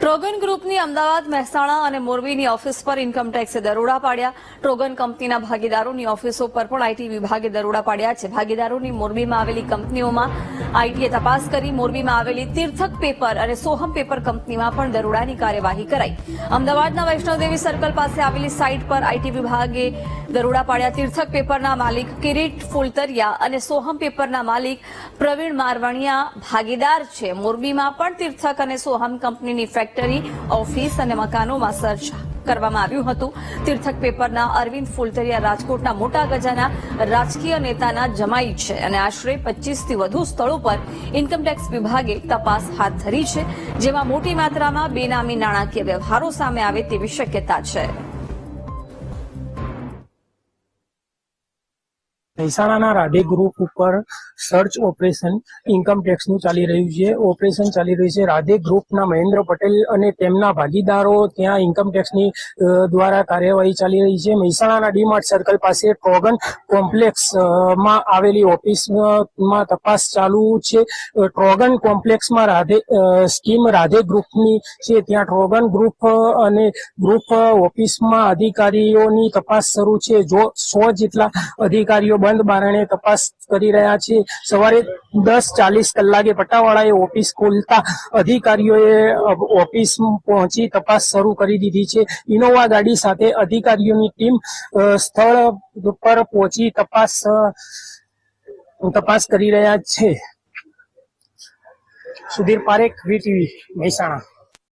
Trogon ગ્રુપની અમદાવાદ, મહેસાણા અને મોરબીની ઓફિસ પર ઇન્કમ ટેક્સે દરોડા પાડ્યા. ટ્રોગન કંપનીના ભાગીદારોની ઓફિસો પર પણ આઈટી વિભાગે દરોડા પાડ્યા છે. ભાગીદારોની મોરબીમાં આવેલી કંપનીઓમાં આઈટીએ તપાસ કરી, મોરબીમાં આવેલી તીર્થક પેપર અને સોહમ પેપર કંપનીમાં પણ દરોડાની કાર્યવાહી કરાઈ. અમદાવાદના વૈષ્ણવદેવી સર્કલ પાસે આવેલી સાઇટ પર આઈટી વિભાગે દરોડા પાડ્યા. તીર્થક પેપરના માલિક કિરીટ ફુલતરિયા અને સોહમ પેપરના માલિક પ્રવીણ મારવાણિયા ભાગીદાર છે. મોરબીમાં પણ તીર્થક અને સોહમ કંપનીની ફેક્ટરી ઓફિસ અને મકાનોમાં સર્ચ કરવામાં આવ્યું હતું. તીર્થક પેપરના અરવિંદ ફુલતરિયા રાજકોટના મોટા ગજાના રાજકીય નેતાના જમાઈ છે અને આશરે પચીસથી વધુ સ્થળો પર ઇન્કમટેક્સ વિભાગે તપાસ હાથ ધરી છે, જેમાં મોટી માત્રામાં બેનામી નાણાકીય વ્યવહારો સામે આવે તેવી શક્યતા છે. મહેસાણાના રાધે ગ્રુપ ઉપર સર્ચ ઓપરેશન ઇન્કમ ટેક્સનું ચાલી રહ્યું છે. ઓપરેશન ચાલી રહ્યું છે. રાધે ગ્રુપના મહેન્દ્ર પટેલ અને તેમના ભાગીદારો ત્યાં ઇન્કમ ટેક્સની દ્વારા કાર્યવાહી ચાલી રહી છે. મહેસાણાના ડીમાર્ટ સર્કલ પાસે ટ્રોગન કોમ્પ્લેક્સમાં આવેલી ઓફિસમાં તપાસ ચાલુ છે. ટ્રોગન કોમ્પ્લેક્સમાં રાધે સ્કીમ રાધે ગ્રુપની છે. ત્યાં ટ્રોગન ગ્રુપ અને ગ્રુપ ઓફિસમાં અધિકારીઓની તપાસ શરૂ છે. જો સો જેટલા અધિકારીઓ બંધ બારણે તપાસ કરી રહ્યા છે સવારે દસ ચાલીસ કલાકે પટ્ટાવાળાએ ઓફિસ ખોલતા અધિકારીઓએ ઓફિસ પહોંચી તપાસ શરૂ કરી દીધી છે. ઇનોવા ગાડી સાથે અધિકારીઓની ટીમ સ્થળ પર પહોંચી તપાસ તપાસ કરી રહ્યા છે. સુધીર પારેખ વીટીવી મહેસાણા.